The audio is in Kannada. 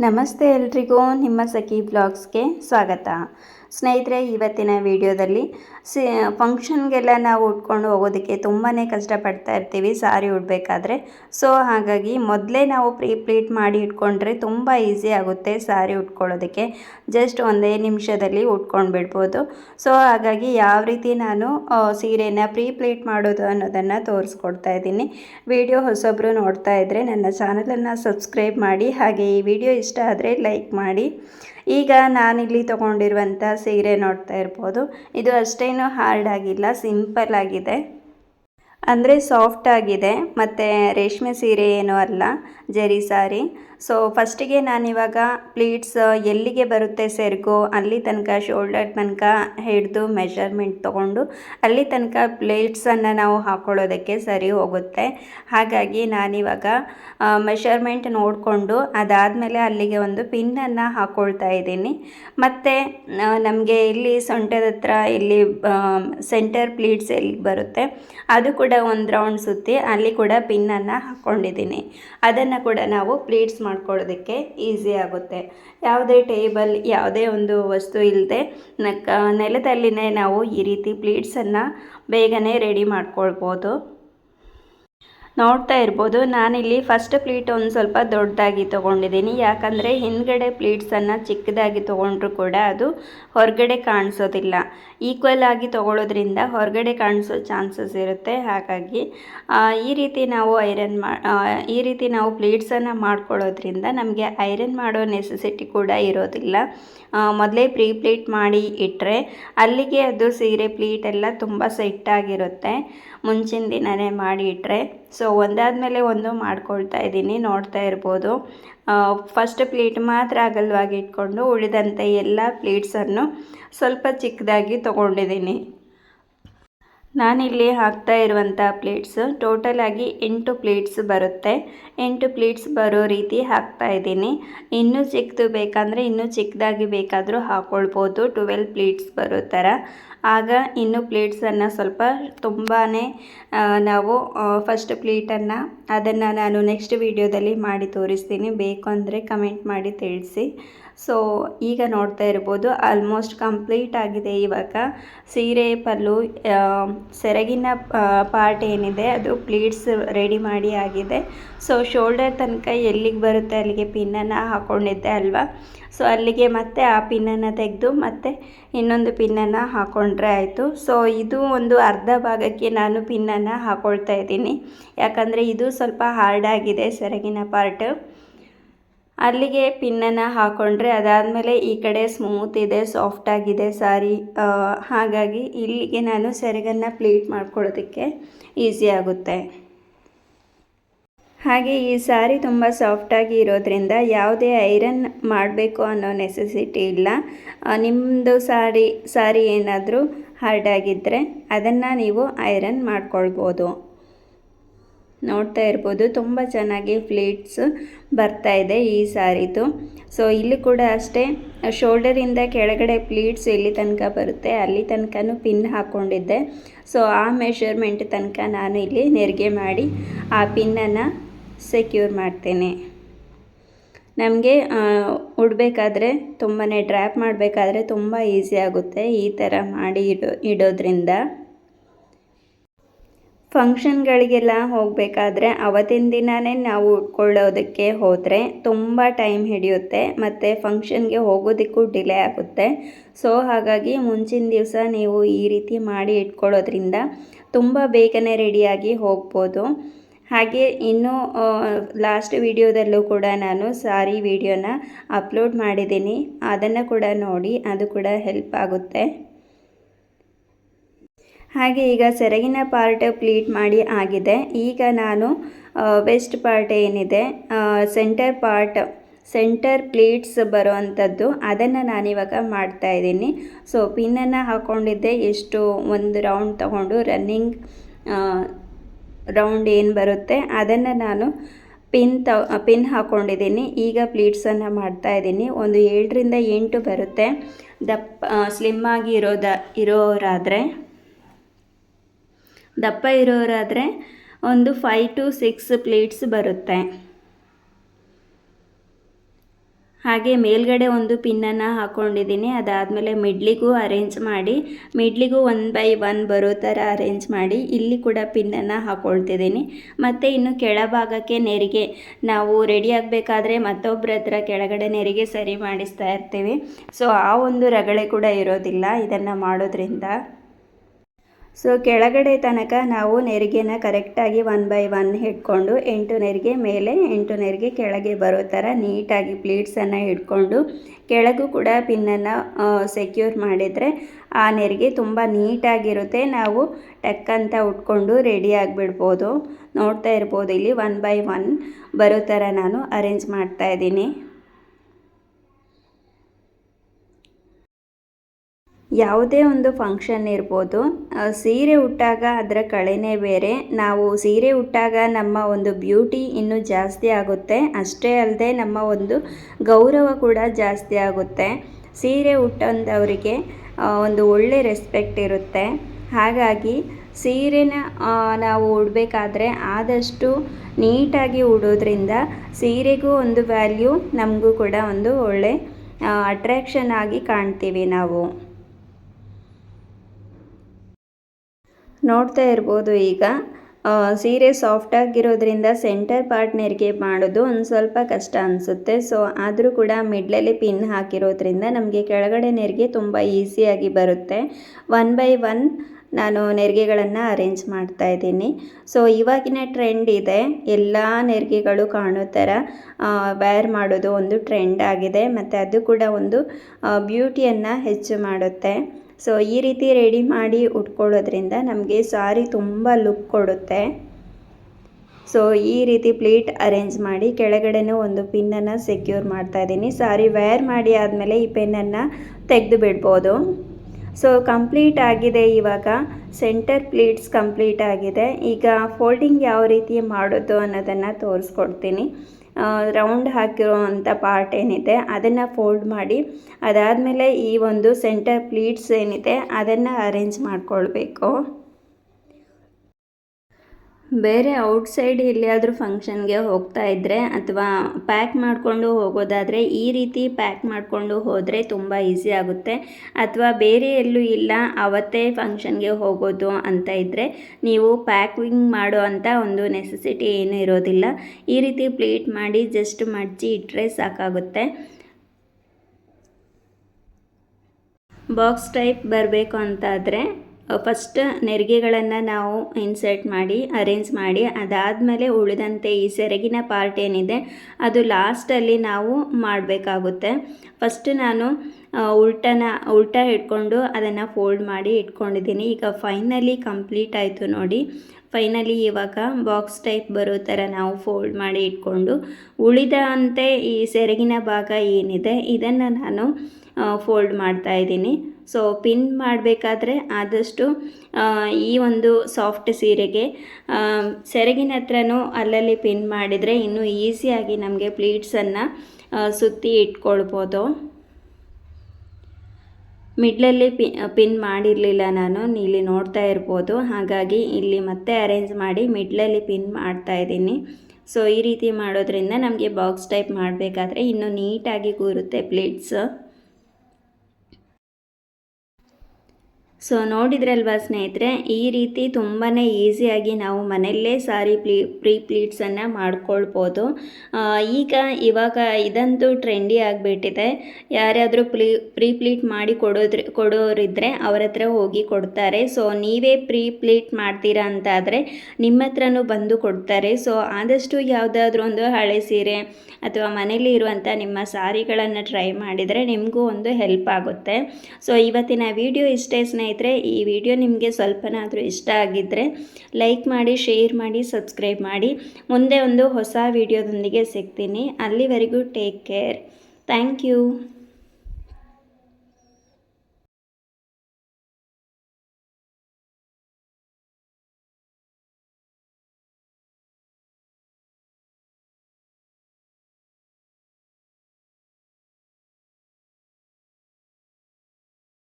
ನಮಸ್ತೆ ಎಲ್ರಿಗೂ ನಿಮ್ಮ ಸಖಿ ಬ್ಲಾಗ್ಸ್ಗೆ ಸ್ವಾಗತ. ಸ್ನೇಹಿತರೆ, ಇವತ್ತಿನ ವಿಡಿಯೋದಲ್ಲಿ ಸಿ, ಫಂಕ್ಷನ್ಗೆಲ್ಲ ನಾವು ಉಟ್ಕೊಂಡು ಹೋಗೋದಕ್ಕೆ ತುಂಬಾ ಕಷ್ಟಪಡ್ತಾ ಇರ್ತೀವಿ ಸಾರಿ ಉಡಬೇಕಾದ್ರೆ. ಸೊ, ಹಾಗಾಗಿ ಮೊದಲೇ ನಾವು ಪ್ರೀ ಪ್ಲೀಟ್ ಮಾಡಿ ಇಟ್ಕೊಂಡ್ರೆ ತುಂಬ ಈಸಿ ಆಗುತ್ತೆ ಸಾರಿ ಉಟ್ಕೊಳ್ಳೋದಕ್ಕೆ. ಜಸ್ಟ್ ಒಂದೇ ನಿಮಿಷದಲ್ಲಿ ಉಟ್ಕೊಂಡು ಬಿಡ್ಬೋದು. ಸೊ, ಹಾಗಾಗಿ ಯಾವ ರೀತಿ ನಾನು ಸೀರೆನ ಪ್ರೀ ಪ್ಲೀಟ್ ಮಾಡೋದು ಅನ್ನೋದನ್ನು ತೋರಿಸ್ಕೊಡ್ತಾ ಇದ್ದೀನಿ. ವಿಡಿಯೋ ಹೊಸೊಬ್ಬರು ನೋಡ್ತಾ ಇದ್ದರೆ ನನ್ನ ಚಾನಲನ್ನು ಸಬ್ಸ್ಕ್ರೈಬ್ ಮಾಡಿ, ಹಾಗೆ ಈ ವಿಡಿಯೋ ಇಷ್ಟ ಆದರೆ ಲೈಕ್ ಮಾಡಿ. ಈಗ ನಾನಿಲ್ಲಿ ತೊಗೊಂಡಿರುವಂಥ ಸೀರೆ ನೋಡ್ತಾ ಇರ್ಬೋದು. ಇದು ಅಷ್ಟೇನು ಹಾರ್ಡ್ ಆಗಿಲ್ಲ ಸಿಂಪಲ್ ಆಗಿದೆ. ಅಂದರೆ ಸಾಫ್ಟ್ ಆಗಿದೆ, ಮತ್ತು ರೇಷ್ಮೆ ಸೀರೆ ಏನೂ ಅಲ್ಲ, ಜರಿ ಸಾರಿ. ಸೊ ಫಸ್ಟಿಗೆ ನಾನಿವಾಗ ಪ್ಲೀಟ್ಸ್ ಎಲ್ಲಿಗೆ ಬರುತ್ತೆ ಸೆರ್ಗೋ ಅಲ್ಲಿ ತನಕ ಶೋಲ್ಡರ್ ತನಕ ಹಿಡಿದು ಮೆಷರ್ಮೆಂಟ್ ತೊಗೊಂಡು ಅಲ್ಲಿ ತನಕ ಪ್ಲೇಟ್ಸನ್ನು ನಾವು ಹಾಕ್ಕೊಳ್ಳೋದಕ್ಕೆ ಸರಿ ಹೋಗುತ್ತೆ. ಹಾಗಾಗಿ ನಾನಿವಾಗ ಮೆಷರ್ಮೆಂಟ್ ನೋಡಿಕೊಂಡು ಅದಾದಮೇಲೆ ಅಲ್ಲಿಗೆ ಒಂದು ಪಿನ್ನನ್ನು ಹಾಕ್ಕೊಳ್ತಾ ಇದ್ದೀನಿ. ಮತ್ತು ನಮಗೆ ಇಲ್ಲಿ ಸೊಂಟದ ಹತ್ರ ಇಲ್ಲಿ ಸೆಂಟರ್ ಪ್ಲೀಟ್ಸ್ ಎಲ್ಲಿಗೆ ಬರುತ್ತೆ, ಅದು ಕೂಡ ಒಂದು ರೌಂಡ್ ಸುತ್ತಿ ಅಲ್ಲಿ ಕೂಡ ಪಿನ್ನನ್ನು ಹಾಕ್ಕೊಂಡಿದ್ದೀನಿ ಅದನ್ನು ಕೂಡ ನಾವು ಪ್ಲೀಟ್ಸ್ ಮಾಡ್ಕೊಳ್ಳೋದಕ್ಕೆ ಈಸಿ ಆಗುತ್ತೆ. ಯಾವುದೇ ಟೇಬಲ್ ಯಾವುದೇ ಒಂದು ವಸ್ತು ಇಲ್ಲದೆ ನೆಲದಲ್ಲಿನೇ ನಾವು ಈ ರೀತಿ ಪ್ಲೇಟ್ಸನ್ನು ಬೇಗನೆ ರೆಡಿ ಮಾಡ್ಕೊಳ್ಬೋದು. ನೋಡ್ತಾ ಇರ್ಬೋದು. ನಾನಿಲ್ಲಿ ಫಸ್ಟ್ ಪ್ಲೀಟ್ ಒಂದು ಸ್ವಲ್ಪ ದೊಡ್ಡದಾಗಿ ತೊಗೊಂಡಿದ್ದೀನಿ. ಯಾಕಂದರೆ ಹಿಂದ್ಗಡೆ ಪ್ಲೀಟ್ಸನ್ನು ಚಿಕ್ಕದಾಗಿ ತೊಗೊಂಡ್ರು ಕೂಡ ಅದು ಹೊರಗಡೆ ಕಾಣಿಸೋದಿಲ್ಲ. ಈಕ್ವಲ್ ಆಗಿ ತೊಗೊಳೋದ್ರಿಂದ ಹೊರಗಡೆ ಕಾಣಿಸೋ ಚಾನ್ಸಸ್ ಇರುತ್ತೆ. ಹಾಗಾಗಿ ಈ ರೀತಿ ನಾವು ಐರನ್ ಮಾ ಈ ರೀತಿ ನಾವು ಪ್ಲೀಟ್ಸನ್ನು ಮಾಡ್ಕೊಳ್ಳೋದ್ರಿಂದ ನಮಗೆ ಐರನ್ ಮಾಡೋ ನೆಸೆಸಿಟಿ ಕೂಡ ಇರೋದಿಲ್ಲ. ಮೊದಲೇ ಪ್ರೀ ಪ್ಲೀಟ್ ಮಾಡಿ ಇಟ್ಟರೆ ಅಲ್ಲಿಗೆ ಅದು ಸೀರೆ ಪ್ಲೀಟ್ ಎಲ್ಲ ತುಂಬ ಸೆಟ್ಟಾಗಿರುತ್ತೆ ಮುಂಚಿನ ದಿನವೇ ಮಾಡಿ ಇಟ್ಟರೆ ಸೊ ಒಂದಾದ ಮೇಲೆ ಒಂದು ಮಾಡ್ಕೊಳ್ತಾ ಇದ್ದೀನಿ, ನೋಡ್ತಾ ಇರ್ಬೋದು. ಫಸ್ಟ್ ಪ್ಲೇಟ್ ಮಾತ್ರ ಅಗಲವಾಗಿ ಇಟ್ಕೊಂಡು ಉಳಿದಂಥ ಎಲ್ಲ ಪ್ಲೇಟ್ಸನ್ನು ಸ್ವಲ್ಪ ಚಿಕ್ಕದಾಗಿ ತೊಗೊಂಡಿದ್ದೀನಿ. ನಾನಿಲ್ಲಿ ಹಾಕ್ತಾ ಇರುವಂಥ ಪ್ಲೇಟ್ಸ್ ಟೋಟಲಾಗಿ ಎಂಟು ಪ್ಲೇಟ್ಸ್ ಬರುತ್ತೆ. ಎಂಟು ಪ್ಲೇಟ್ಸ್ ಬರೋ ರೀತಿ ಹಾಕ್ತಾ ಇದ್ದೀನಿ. ಇನ್ನೂ ಚಿಕ್ಕದು ಬೇಕಂದರೆ ಇನ್ನೂ ಚಿಕ್ಕದಾಗಿ ಬೇಕಾದರೂ ಹಾಕ್ಕೊಳ್ಬೋದು ಟ್ವೆಲ್ ಪ್ಲೇಟ್ಸ್ ಬರೋ ಥರ. ಆಗ ಇನ್ನು ಪ್ಲೇಟ್ಸನ್ನು ಸ್ವಲ್ಪ ತುಂಬಾ ನಾವು ಫಸ್ಟ್ ಪ್ಲೇಟನ್ನು ಅದನ್ನು ನಾನು ನೆಕ್ಸ್ಟ್ ವೀಡಿಯೋದಲ್ಲಿ ಮಾಡಿ ತೋರಿಸ್ತೀನಿ. ಬೇಕು ಅಂದರೆ ಕಮೆಂಟ್ ಮಾಡಿ ತಿಳಿಸಿ. ಸೊ ಈಗ ನೋಡ್ತಾ ಇರ್ಬೋದು ಆಲ್ಮೋಸ್ಟ್ ಕಂಪ್ಲೀಟ್ ಆಗಿದೆ ಇವಾಗ. ಸೀರೆ, ಪಲ್ಲು ಸೆರಗಿನ ಪಾರ್ಟ್ ಏನಿದೆ, ಅದು ಪ್ಲೀಟ್ಸ್ ರೆಡಿ ಮಾಡಿ ಆಗಿದೆ. ಸೊ ಶೋಲ್ಡರ್ ತನಕ ಎಲ್ಲಿಗೆ ಬರುತ್ತೆ ಅಲ್ಲಿಗೆ ಪಿನ್ನನ್ನು ಹಾಕ್ಕೊಂಡಿದ್ದೆ ಅಲ್ವಾ? ಸೊ ಅಲ್ಲಿಗೆ ಮತ್ತೆ ಆ ಪಿನ್ನನ್ನು ತೆಗೆದು, ಮತ್ತೆ ಇನ್ನೊಂದು ಪಿನ್ನನ್ನು ಹಾಕ್ಕೊಂಡ್ರೆ ಆಯಿತು. ಸೊ ಇದು ಒಂದು ಅರ್ಧ ಭಾಗಕ್ಕೆ ನಾನು ಪಿನ್ನನ್ನು ಹಾಕ್ಕೊಳ್ತಾ ಇದ್ದೀನಿ. ಯಾಕಂದರೆ ಇದು ಸ್ವಲ್ಪ ಹಾರ್ಡಾಗಿದೆ ಸೆರಗಿನ ಪಾರ್ಟ್ ಅಲ್ಲಿಗೆ ಪಿನ್ನನ್ನು ಹಾಕ್ಕೊಂಡ್ರೆ ಅದಾದಮೇಲೆ ಈ ಕಡೆ ಸ್ಮೂತ್ ಇದೆ ಸಾಫ್ಟ್ ಆಗಿದೆ ಸಾರಿ. ಹಾಗಾಗಿ ಇಲ್ಲಿಗೆ ನಾನು ಸೆರಗನ್ನು ಪ್ಲೀಟ್ ಮಾಡ್ಕೊಳ್ಳೋದಕ್ಕೆ ಈಸಿ ಆಗುತ್ತೆ. ಹಾಗೆ ಈ ಸಾರಿ ತುಂಬ ಸಾಫ್ಟಾಗಿ ಇರೋದ್ರಿಂದ ಯಾವುದೇ ಐರನ್ ಮಾಡಬೇಕು ಅನ್ನೋ ನೆಸೆಸಿಟಿ ಇಲ್ಲ. ನಿಮ್ಮದು ಸಾರಿ ಸಾರಿ ಏನಾದರೂ ಹಾರ್ಡಾಗಿದ್ದರೆ ಅದನ್ನು ನೀವು ಐರನ್ ಮಾಡ್ಕೊಳ್ಬೋದು. ನೋಡ್ತಾ ಇರ್ಬೋದು. ತುಂಬ ಚೆನ್ನಾಗಿ ಫ್ಲೀಟ್ಸ್ ಬರ್ತಾ ಇದೆ ಈ ಸಾರಿದು. ಸೊ ಇಲ್ಲಿ ಕೂಡ ಅಷ್ಟೇ ಶೋಲ್ಡರಿಂದ ಕೆಳಗಡೆ ಪ್ಲೀಟ್ಸ್ ಎಲ್ಲಿ ತನಕ ಬರುತ್ತೆ. ಅಲ್ಲಿ ತನಕನೂ ಪಿನ್ ಹಾಕ್ಕೊಂಡಿದ್ದೆ ಸೊ ಆ ಮೆಷರ್ಮೆಂಟ್ ತನಕ ನಾನು ಇಲ್ಲಿ ನೆರಿಗೆ ಮಾಡಿ, ಆ ಪಿನ್ನನ್ನು ಸೆಕ್ಯೂರ್ ಮಾಡ್ತೇನೆ. ನಮಗೆ ಉಡಬೇಕಾದ್ರೆ ತುಂಬಾ ಡ್ರ್ಯಾಪ್ ಮಾಡಬೇಕಾದ್ರೆ ತುಂಬ ಈಸಿ ಆಗುತ್ತೆ ಈ ಥರ ಮಾಡಿ ಇಡೋ, ಇಡೋದ್ರಿಂದ. ಫಂಕ್ಷನ್ಗಳಿಗೆಲ್ಲ ಹೋಗಬೇಕಾದ್ರೆ ಅವತ್ತಿನ ದಿನವೇ ನಾವು ಉಟ್ಕೊಳ್ಳೋದಕ್ಕೆ ಹೋದರೆ ತುಂಬ ಟೈಮ್ ಹಿಡಿಯುತ್ತೆ, ಮತ್ತು ಫಂಕ್ಷನ್ಗೆ ಹೋಗೋದಕ್ಕೂ ಡಿಲೇ ಆಗುತ್ತೆ. ಸೊ, ಹಾಗಾಗಿ ಮುಂಚಿನ ದಿವಸ ನೀವು ಈ ರೀತಿ ಮಾಡಿ ಇಟ್ಕೊಳ್ಳೋದ್ರಿಂದ ತುಂಬ ಬೇಗನೆ ರೆಡಿಯಾಗಿ ಹೋಗ್ಬೋದು. ಹಾಗೆ ಇನ್ನು ಲಾಸ್ಟ್ ವಿಡಿಯೋದಲ್ಲೂ ಕೂಡ ನಾನು ಸಾರಿ ವಿಡಿಯೋನ ಅಪ್ಲೋಡ್ ಮಾಡಿದ್ದೀನಿ. ಅದನ್ನು ಕೂಡ ನೋಡಿ, ಅದು ಕೂಡ ಹೆಲ್ಪ್ ಆಗುತ್ತೆ. ಹಾಗೆ ಈಗ ಸೆರಗಿನ ಪಾರ್ಟ್ ಪ್ಲೀಟ್ ಮಾಡಿ ಆಗಿದೆ. ಈಗ ನಾನು ವೆಸ್ಟ್ ಪಾರ್ಟ್ ಏನಿದೆ ಸೆಂಟರ್ ಪಾರ್ಟ್, ಸೆಂಟರ್ ಪ್ಲೀಟ್ಸ್ ಬರುವಂಥದ್ದು, ಅದನ್ನು ನಾನಿವಾಗ ಮಾಡ್ತಾ ಇದ್ದೀನಿ. ಸೊ, ಪಿನ್ನನ್ನು ಹಾಕ್ಕೊಂಡಿದ್ದೆ ಎಷ್ಟು ಒಂದು ರೌಂಡ್ ತಗೊಂಡು ರನ್ನಿಂಗ್ ರೌಂಡ್ ಏನು ಬರುತ್ತೆ, ಅದನ್ನು ನಾನು ಪಿನ್ ತ, ಪಿನ್ ಹಾಕ್ಕೊಂಡಿದ್ದೀನಿ ಈಗ ಪ್ಲೀಟ್ಸನ್ನು ಮಾಡ್ತಾ ಇದ್ದೀನಿ. ಒಂದು ಏಳರಿಂದ ಎಂಟು ಬರುತ್ತೆ. ದಪ್ಪ ಸ್ಲಿಮ್ಮಾಗಿ ಇರೋದ, ಇರೋರಾದರೆ ದಪ್ಪ ಇರೋರಾದರೆ ಒಂದು ಫೈ ಟು ಸಿಕ್ಸ್ ಪ್ಲೇಟ್ಸ್ ಬರುತ್ತೆ. ಹಾಗೆ ಮೇಲ್ಗಡೆ ಒಂದು ಪಿನ್ನನ್ನು ಹಾಕ್ಕೊಂಡಿದ್ದೀನಿ ಅದಾದಮೇಲೆ ಮಿಡ್ಲಿಗೂ ಅರೇಂಜ್ ಮಾಡಿ ಮಿಡ್ಲಿಗೂ ಒನ್ ಬೈ ಒನ್ ಬರೋ ಥರ ಅರೇಂಜ್ ಮಾಡಿ ಇಲ್ಲಿ ಕೂಡ ಪಿನ್ನನ್ನು ಹಾಕ್ಕೊಳ್ತಿದ್ದೀನಿ ಮತ್ತು ಇನ್ನು ಕೆಳಭಾಗಕ್ಕೆ ನೆರಿಗೆ ನಾವು ರೆಡಿ ಆಗಬೇಕಾದ್ರೆ ಮತ್ತೊಬ್ಬರ ಹತ್ರ ಕೆಳಗಡೆ ನೆರಿಗೆ ಸರಿ ಮಾಡಿಸ್ತಾ ಇರ್ತೀವಿ. ಸೊ ಆ ಒಂದು ರಗಳೆ ಕೂಡ ಇರೋದಿಲ್ಲ ಇದನ್ನು ಮಾಡೋದ್ರಿಂದ. ಸೊ ಕೆಳಗಡೆ ತನಕ ನಾವು ನೆರಿಗೆನ ಕರೆಕ್ಟಾಗಿ ಒನ್ ಬೈ ಒನ್ ಹಿಡ್ಕೊಂಡು, ಎಂಟು ನೆರಿಗೆ ಮೇಲೆ, ಎಂಟು ನೆರಿಗೆ ಕೆಳಗೆ ಬರೋ ಥರ ನೀಟಾಗಿ ಪ್ಲೀಟ್ಸನ್ನು ಹಿಡ್ಕೊಂಡು, ಕೆಳಗೂ ಕೂಡ ಪಿನ್ನನ್ನು ಸೆಕ್ಯೂರ್ ಮಾಡಿದರೆ ಆ ನೆರಿಗೆ ತುಂಬ ನೀಟಾಗಿರುತ್ತೆ. ನಾವು ಟಕ್ ಅಂತ ಉಟ್ಕೊಂಡು ರೆಡಿ ಆಗಿಬಿಡ್ಬೋದು. ನೋಡ್ತಾ ಇರ್ಬೋದು, ಇಲ್ಲಿ ಒನ್ ಬೈ ಒನ್ ಬರೋ ಥರ ನಾನು ಅರೇಂಜ್ ಮಾಡ್ತಾ ಇದ್ದೀನಿ. ಯಾವುದೇ ಒಂದು ಫಂಕ್ಷನ್ ಇರ್ಬೋದು ಸೀರೆ ಉಟ್ಟಾಗ ಅದರ ಕಳೆನೇ ಬೇರೆ. ನಾವು ಸೀರೆ ಉಟ್ಟಾಗ ನಮ್ಮ ಒಂದು ಬ್ಯೂಟಿ ಇನ್ನೂ ಜಾಸ್ತಿ ಆಗುತ್ತೆ. ಅಷ್ಟೇ ಅಲ್ಲದೆ ನಮ್ಮ ಒಂದು ಗೌರವ ಕೂಡ ಜಾಸ್ತಿ ಆಗುತ್ತೆ. ಸೀರೆ ಉಟ್ಟಂಥವರಿಗೆ ಒಂದು ಒಳ್ಳೆ ರೆಸ್ಪೆಕ್ಟ್ ಇರುತ್ತೆ. ಹಾಗಾಗಿ ಸೀರೆನ ನಾವು ಉಡಬೇಕಾದ್ರೆ ಆದಷ್ಟು ನೀಟಾಗಿ ಉಡೋದ್ರಿಂದ ಸೀರೆಗೂ ಒಂದು ವ್ಯಾಲ್ಯೂ ನಮಗೂ ಕೂಡ ಒಂದು ಒಳ್ಳೆ ಅಟ್ರ್ಯಾಕ್ಷನ್ ಆಗಿ ಕಾಣ್ತೀವಿ ನಾವು. ನೋಡ್ತಾ ಇರ್ಬೋದು ಈಗ. ಸೀರೆ ಸಾಫ್ಟಾಗಿರೋದ್ರಿಂದ ಸೆಂಟರ್ ಪಾರ್ಟ್ ನೆರಿಗೆ ಮಾಡೋದು ಒಂದು ಸ್ವಲ್ಪ ಕಷ್ಟ ಅನಿಸುತ್ತೆ. ಸೊ ಆದರೂ ಕೂಡ ಮಿಡ್ಲಲ್ಲಿ ಪಿನ್ ಹಾಕಿರೋದ್ರಿಂದ ನಮಗೆ ಕೆಳಗಡೆ ನೆರಿಗೆ ತುಂಬ ಈಸಿಯಾಗಿ ಬರುತ್ತೆ. ಒನ್ ಬೈ ಒನ್ ನಾನು ನೆರಿಗೆಗಳನ್ನು ಅರೇಂಜ್ ಮಾಡ್ತಾ ಇದ್ದೀನಿ. ಸೊ ಇವಾಗಿನ ಟ್ರೆಂಡ್ ಇದೆ. ಎಲ್ಲ ನೆರಿಗೆಗಳು ಕಾಣೋ ಥರ ವೇರ್ ಮಾಡೋದು ಒಂದು ಟ್ರೆಂಡ್ ಆಗಿದೆ. ಮತ್ತು ಅದು ಕೂಡ ಒಂದು ಬ್ಯೂಟಿಯನ್ನು ಹೆಚ್ಚು ಮಾಡುತ್ತೆ. ಸೊ ಈ ರೀತಿ ರೆಡಿ ಮಾಡಿ ಉಟ್ಕೊಳ್ಳೋದ್ರಿಂದ ನಮಗೆ ಸಾರಿ ತುಂಬ ಲುಕ್ ಕೊಡುತ್ತೆ. ಸೊ ಈ ರೀತಿ ಪ್ಲೇಟ್ ಅರೇಂಜ್ ಮಾಡಿ ಕೆಳಗಡೆನೂ ಒಂದು ಪಿನ್ನನ್ನು ಸೆಕ್ಯೂರ್ ಮಾಡ್ತಾ ಇದ್ದೀನಿ. ಸಾರಿ ವೇರ್ ಮಾಡಿ ಆದಮೇಲೆ ಈ ಪೆನ್ನನ್ನು ತೆಗೆದು ಬಿಡ್ಬೋದು. ಸೊ ಕಂಪ್ಲೀಟ್ ಆಗಿದೆ ಇವಾಗ. ಸೆಂಟರ್ ಪ್ಲೇಟ್ಸ್ ಕಂಪ್ಲೀಟ್ ಆಗಿದೆ. ಈಗ ಫೋಲ್ಡಿಂಗ್ ಯಾವ ರೀತಿ ಮಾಡೋದು ಅನ್ನೋದನ್ನು ತೋರಿಸ್ಕೊಡ್ತೀನಿ. ರೌಂಡ್ ಹಾಕಿರುವಂಥ ಪಾರ್ಟ್ ಏನಿದೆ, ಅದನ್ನು ಫೋಲ್ಡ್ ಮಾಡಿ, ಅದಾದಮೇಲೆ ಈ ಒಂದು ಸೆಂಟರ್ ಪ್ಲೀಟ್ಸ್ ಏನಿದೆ, ಅದನ್ನು ಅರೇಂಜ್ ಮಾಡಿಕೊಳ್ಬೇಕು. ಬೇರೆ ಔಟ್ಸೈಡ್ ಎಲ್ಲಿಯಾದರೂ ಫಂಕ್ಷನ್ಗೆ ಹೋಗ್ತಾ ಇದ್ದರೆ ಅಥವಾ ಪ್ಯಾಕ್ ಮಾಡಿಕೊಂಡು ಹೋಗೋದಾದರೆ ಈ ರೀತಿ ಪ್ಯಾಕ್ ಮಾಡಿಕೊಂಡು ಹೋದರೆ ತುಂಬ ಈಸಿ ಆಗುತ್ತೆ. ಅಥವಾ ಬೇರೆ ಎಲ್ಲೂ ಇಲ್ಲ, ಅವತ್ತೇ ಫಂಕ್ಷನ್ಗೆ ಹೋಗೋದು ಅಂತ ಇದ್ದರೆ ನೀವು ಪ್ಯಾಕಿಂಗ್ ಮಾಡೋ ಅಂಥ ಒಂದು ನೆಸೆಸಿಟಿ ಏನೂ ಇರೋದಿಲ್ಲ. ಈ ರೀತಿ ಪ್ಲೇಟ್ ಮಾಡಿ ಜಸ್ಟ್ ಮಡಚಿ ಇಟ್ಟರೆ ಸಾಕಾಗುತ್ತೆ. ಬಾಕ್ಸ್ ಟೈಪ್ ಬರಬೇಕು ಅಂತಾದರೆ ಫಸ್ಟ್ ನೆರಿಗೆಗಳನ್ನು ನಾವು ಇನ್ಸರ್ಟ್ ಮಾಡಿ ಅರೇಂಜ್ ಮಾಡಿ, ಅದಾದಮೇಲೆ ಉಳಿದಂತೆ ಈ ಸೆರಗಿನ ಪಾರ್ಟ್ ಏನಿದೆ, ಅದು ಲಾಸ್ಟಲ್ಲಿ ನಾವು ಮಾಡಬೇಕಾಗುತ್ತೆ. ಫಸ್ಟ್ ನಾನು ಉಲ್ಟನ, ಉಲ್ಟಾ ಇಟ್ಕೊಂಡು ಅದನ್ನು ಫೋಲ್ಡ್ ಮಾಡಿ ಇಟ್ಕೊಂಡಿದ್ದೀನಿ. ಈಗ ಫೈನಲಿ ಕಂಪ್ಲೀಟ್ ಆಯಿತು ನೋಡಿ. ಫೈನಲಿ ಇವಾಗ ಬಾಕ್ಸ್ ಟೈಪ್ ಬರೋ ಥರ ನಾವು ಫೋಲ್ಡ್ ಮಾಡಿ ಇಟ್ಕೊಂಡು ಉಳಿದಂತೆ ಈ ಸೆರಗಿನ ಭಾಗ ಏನಿದೆ, ಇದನ್ನು ನಾನು ಫೋಲ್ಡ್ ಮಾಡ್ತಾ ಇದ್ದೀನಿ. ಸೊ ಪಿನ್ ಮಾಡಬೇಕಾದ್ರೆ ಆದಷ್ಟು ಈ ಒಂದು ಸಾಫ್ಟ್ ಸೀರೆಗೆ ಸೆರಗಿನ ಹತ್ರನೂ ಅಲ್ಲಲ್ಲಿ ಪಿನ್ ಮಾಡಿದರೆ ಇನ್ನೂ ಈಸಿಯಾಗಿ ನಮಗೆ ಪ್ಲೀಟ್ಸನ್ನು ಸುತ್ತಿ ಇಟ್ಕೊಳ್ಬೋದು. ಮಿಡ್ಲಲ್ಲಿ ಪಿ ಪಿನ್ ಮಾಡಿರಲಿಲ್ಲ ನಾನು ಇಲ್ಲಿ ನೋಡ್ತಾ ಇರ್ಬೋದು. ಹಾಗಾಗಿ ಇಲ್ಲಿ ಮತ್ತೆ ಅರೇಂಜ್ ಮಾಡಿ ಮಿಡ್ಲಲ್ಲಿ ಪಿನ್ ಮಾಡ್ತಾ ಇದ್ದೀನಿ. ಸೊ ಈ ರೀತಿ ಮಾಡೋದ್ರಿಂದ ನಮಗೆ ಬಾಕ್ಸ್ ಟೈಪ್ ಮಾಡಬೇಕಾದ್ರೆ ಇನ್ನೂ ನೀಟಾಗಿ ಕೂರುತ್ತೆ ಪ್ಲೇಟ್ಸ್ ಸೊ ನೋಡಿದ್ರಲ್ವಾ ಸ್ನೇಹಿತರೆ, ಈ ರೀತಿ ತುಂಬಾ ಈಸಿಯಾಗಿ ನಾವು ಮನೆಯಲ್ಲೇ ಸಾರಿ ಪ್ಲೀ, ಪ್ರೀ ಪ್ಲೀಟ್ಸನ್ನು ಮಾಡ್ಕೊಳ್ಬೋದು. ಈಗ ಇವಾಗ ಇದಂತೂ ಟ್ರೆಂಡಿ ಆಗಿಬಿಟ್ಟಿದೆ. ಯಾರಾದರೂ ಪ್ಲೀ, ಪ್ರೀ ಪ್ಲೀಟ್ ಮಾಡಿ ಕೊಡೋದ್ರ ಕೊಡೋರಿದ್ದರೆ ಅವ್ರ ಹತ್ರ ಹೋಗಿ ಕೊಡ್ತಾರೆ. ಸೊ ನೀವೇ ಪ್ರೀ ಪ್ಲೀಟ್ ಮಾಡ್ತೀರಾ ಅಂತಾದರೆ ನಿಮ್ಮ ಹತ್ರನೂ ಬಂದು ಕೊಡ್ತಾರೆ. ಸೊ ಆದಷ್ಟು ಯಾವುದಾದ್ರೂ ಒಂದು ಹಳೆ ಸೀರೆ ಅಥವಾ ಮನೇಲಿ ಇರುವಂಥ ನಿಮ್ಮ ಸಾರಿಗಳನ್ನು ಟ್ರೈ ಮಾಡಿದರೆ ನಿಮಗೂ ಒಂದು ಹೆಲ್ಪ್ ಆಗುತ್ತೆ. ಸೊ ಇವತ್ತಿನ ವಿಡಿಯೋ ಇಷ್ಟೇ ಸ್ನೇಹಿತರೆ, ಈ ವಿಡಿಯೋ ನಿಮಗೆ ಸ್ವಲ್ಪನಾದರೂ ಇಷ್ಟ ಆಗಿದ್ದರೆ ಲೈಕ್ ಮಾಡಿ, ಶೇರ್ ಮಾಡಿ, ಸಬ್ಸ್ಕ್ರೈಬ್ ಮಾಡಿ. ಮುಂದೆ ಒಂದು ಹೊಸ ವಿಡಿಯೋದೊಂದಿಗೆ ಸಿಗ್ತೀನಿ. ಅಲ್ಲಿವರೆಗೂ ಟೇಕ್ ಕೇರ್. Thank you.